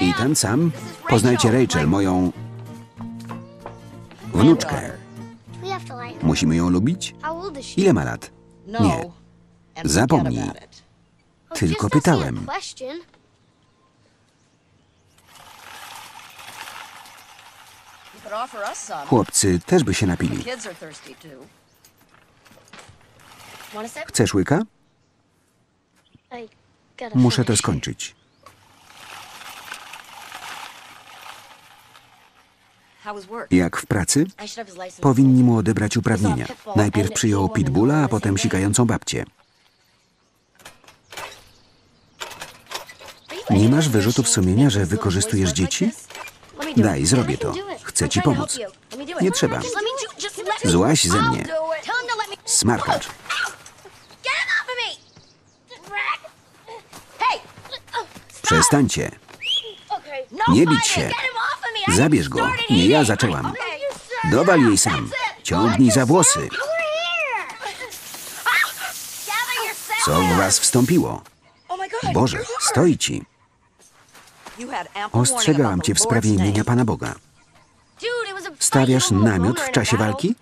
I ten sam? Poznajcie Rachel, moją wnuczkę. Musimy ją lubić? Ile ma lat? No. Nie. Zapomnij. Tylko pytałem. Chłopcy też by się napili. Chcesz łyka? Muszę to skończyć. Jak w pracy? Powinni mu odebrać uprawnienia. Najpierw przyjął pitbulla, a potem sikającą babcię. Nie masz wyrzutów sumienia, że wykorzystujesz dzieci? Daj, zrobię to. Chcę ci pomóc. Nie trzeba. Złaź ze mnie. Smarkacz. Przestańcie. Nie bić się. Zabierz go. Nie ja zaczęłam. Dowal jej sam. Ciągnij za włosy. Co w was wstąpiło? Boże, stoi ci. Ostrzegałam cię w sprawie imienia. Pana Boga. Stawiasz namiot w czasie walki?